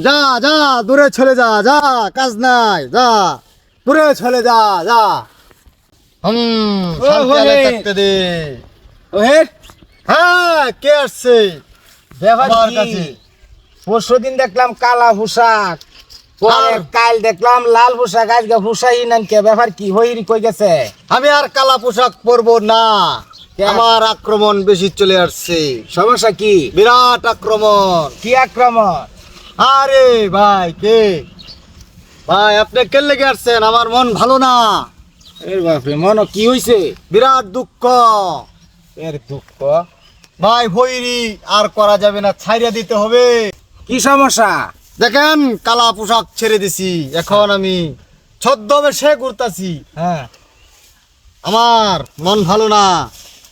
যা যা দূরে চলে যা যা কাজ নাই যা দূরে চলে যা যা। হুম। থাকতে দে। ওহে হ্যাঁ কে আসছে? আমার কাছে। পরশু দিন দেখলাম কালা পোশাক। পরে কাল দেখলাম লাল পোশাক আজকে পোশাকই নান কে ব্যাপার কি হইরি কই গেছে? আমি আর কালা পোশাক পরবো না? আমার আক্রমণ বেশি চলে আসছে। সমস্যা কি? বিরাট আক্রমণ। কি আক্রমণ? আরে ভাই কে? ভাই আপনি কে লেগে আসছেন? আমার মন ভালো না। এর বাপরে মন কি হইছে? বিরাট দুঃখ। এর দুঃখ? ভাই ভৈরি আর করা যাবে না ছাইরা দিতে হবে। কি সমস্যা? দেখেন কালা পোশাক ছেড়ে দিছি। এখন আমি ছদ্মবেশে ঘুরতাছি। হ্যাঁ। আমার মন ভালো না।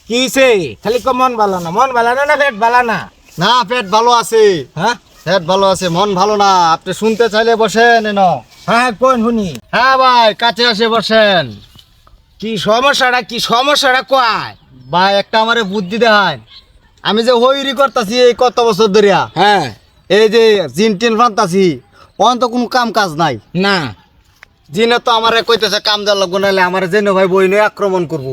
কি হইছে? খালি মন ভালো না। মন ভালো না না পেট ভালো না? না পেট ভালো আছে। হ্যাঁ? পেট ভালো আছে মন ভালো না। আপনি শুনতে চাইলে বসেন এন। হ্যাঁ কোন শুনি? হ্যাঁ ভাই কাছে আসে বসেন। কি সমস্যাটা কি সমস্যাটা কয়? ভাই একটা আমারে বুদ্ধি দেখায় আমি যে হইরি করতাছি এই কত বছর ধরিয়া হ্যাঁ। এই যে জিন টিন ফান্তাছি অন তো কোনো কাম কাজ নাই। না। জিনে তো আমারে কইতেছে কাম দেওয়ার লাগবো নাহলে আমার জেন ভাই বই নিয়ে আক্রমণ করব।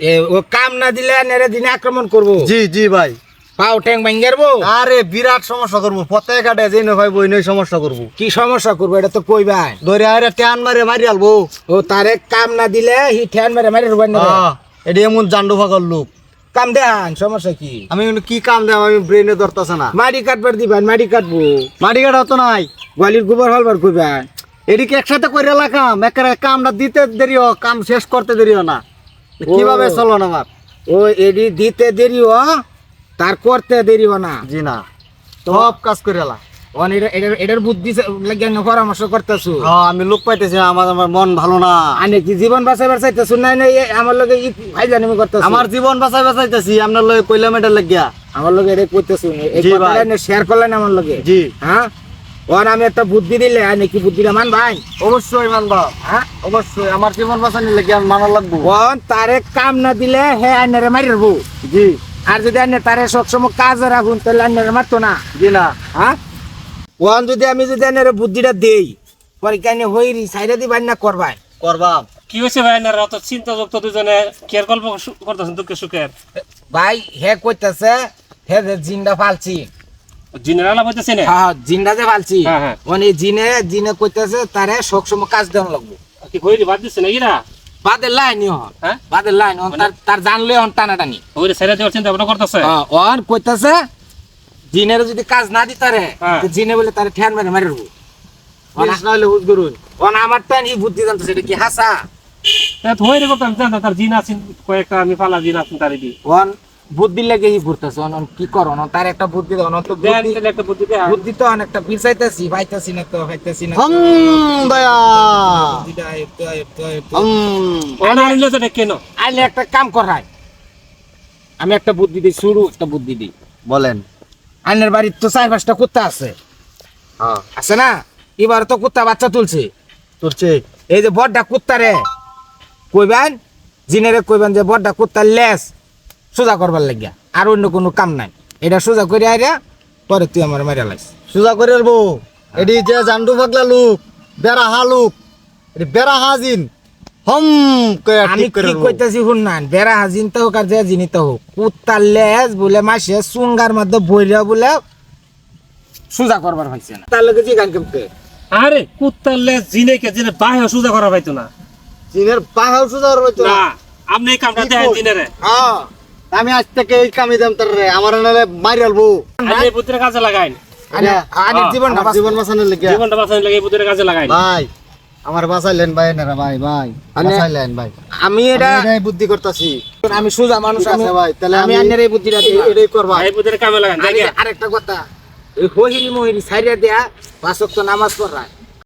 এ ও কাম না দিলে নেরে দিনে আক্রমণ করব? জি জি ভাই। পাও ট্যাং ভাঙ্গারবো আরে বিরাট সমস্যা করব। ভাই বই নিয়ে সমস্যা করব। কি সমস্যা করব এটা তো কইবা ধরে আরে টান মারে মারি আলবো। ও তারে কাম না দিলে হি মেরে মারি রুবাই নেবে এটি এমন জান্ডু লোক। কাম দেন সমস্যা কি? আমি কি কাম দেব আমি ব্রেনে ধরতেছে না। মাটি কাটবার দিবেন মাটি কাটবো। মাটি কাটা তো নাই। গোয়ালির গোবর হলবার কইবেন এদিকে একসাথে করে লাগাম? একেবারে কামটা দিতে দেরিও কাম শেষ করতে দেরিও না। কীভাবে ও। চলন আমার? ও এডি দিতে দেরি হ তার করতে দেরি না। জি না। সব কাজ করে এটার- বুদ্ধি লাগিয়ে না পরামর্শ করতেছু। হ্যাঁ, আমি লোক পাইতেছি আমার আমার মন ভালো না। কি জীবন বাঁচাইবার চাইতেছু? নাই নাই এ আমার লগে ই ভাইজানি করতেছু। আমার জীবন বাঁচাই বাঁচাইতেছি আপনার লগে কইলাম এটা লাগিয়া। আমার লগে এটা জি কথাটা ভাই। শেয়ার করলেন আমার লগে? জি। হ্যাঁ? ওর আমি একটা বুদ্ধি দিলে বুদ্ধিটা মান ভাই অবশ্যই মানবা। হ্যাঁ? অবশ্যই আমার জীবন বাঁচানি লাগিয়া মানা লাগবো। তারে কাম না দিলে হে আইনারে মারি জি। আর যদি আইনে তারে সবসময় কাজে রাখুন তাহলে আইনারে মারতো না। জি না। হ্যাঁ? ওন যদি আমি যদি আইনারে বুদ্ধিটা দেই পরে কেন হইরি? সাইডে দিবাই না করবাই? করবাম কি হয়েছে ভাই না অত চিন্তাযুক্ত দুজনে কেয়ার গল্প করতেছেন দুঃখে সুখের ভাই হে কইতাছে হে যে জিনটা ফালছি। জিনের আলাপ হইতেছে না? হ্যাঁ জিনটা যে ফালছি। হ্যাঁ, হ্যাঁ। ওন জিনে জিনে কইতাছে তারে সবসময় কাজ দেওয়া লাগবে। কি হইরি বাদ দিচ্ছে না? ইরা বাদের লাইন হন। হ্যাঁ? বাদের লাইন হন তার তার জানলে হন টানাটানি। ওইরে ছেড়ে দেওয়ার চিন্তা ভাবনা করতেছে। হ্যাঁ, ওর কইতাছে জিনের যদি কাজ না দিতারে হ্যাঁ। জিনে বলে তারে ঠ্যান মেরে মারি রবো। জিনিস না হলে হুজ করুন আমার টান এই বুদ্ধি জানতেছে এটা কি হাসা? হইরে করতাম জানতাম তার জিন আছেন কয়েকটা আমি ফালা জিন আছেন তার দি ওন বুদ্ধি লাগে ই ঘুরতেছে কি করো তার একটা বুদ্ধি দাও তো বুদ্ধি একটা বুদ্ধি বুদ্ধি তো অনেকটা পিছাইতেছি পাইতেছি না তো পাইতেছি না হম দয়া। একটু একটু একটু তো কেন? আইলে একটা কাম করাই আমি একটা বুদ্ধি দিই শুরু একটা বুদ্ধি দিই। বলেন। আইনের বাড়ির তো চার পাঁচটা কুত্তা আছে। হ্যাঁ। আছে না? এবার তো কুত্তা বাচ্চা তুলছে। তোরছে এই যে বড়টা কুত্তা রে। কইবেন? জিনেরে কইবেন যে বড়টা কুত্তার লেস সোজা করবার লাগিয়া। আর অন্য কোনো কাম নাই। এটা সোজা করে আইরা পরে তুই আমার মেরে লাইস। সোজা করে আলবো এটি যে জান্ডু পাগলা লোক বেড়া হা লোক এটি বেড়া হাজিন হম আমি করে কি। কইতাছি শুননান বেড়া হাজিন তো হোক আর যে জিনিস তো হোক কুত্তার লেজ বলে মাসে চুঙ্গার মধ্যে বইরা বলে সোজা করবার হয়েছে না। তার লগে জিগান কেমতে আরে কুত্তার লেজ জিনে কে জিনে বাহে সুজা করা পাইতো না। চীনের পাহাড় সোজা রয়েছে না। আপনি এই কামটা দেন জিনেরে। হ্যাঁ আমি আজ থেকে এই কামি দাম তার রে আমার নালে মারি আলবো। এই বুদ্ধির কাজে লাগাইন। আরে আরে হ্যাঁ, জীবন আমার জীবন বাঁচানোর লেগে। জীবনটা বাঁচানোর লাগে বুদ্ধির কাজে লাগাইন। ভাই আমার বাঁচাইলেন ভাই না ভাই ভাই বাঁচাইলেন ভাই। আমি এটা আমি বুদ্ধি করতেছি। আমি সোজা মানুষ আছে ভাই, তাহলে আমি আমি- আন্নের এই বুদ্ধিটা দিই এটাই করবা। এই বুদ্ধির কামে লাগাইন আরে দেখে আরেকটা কথা। এই হহিরি মহিরি সাইরা দেয়া পাঁচ ওয়াক্ত নামাজ পড়ায়।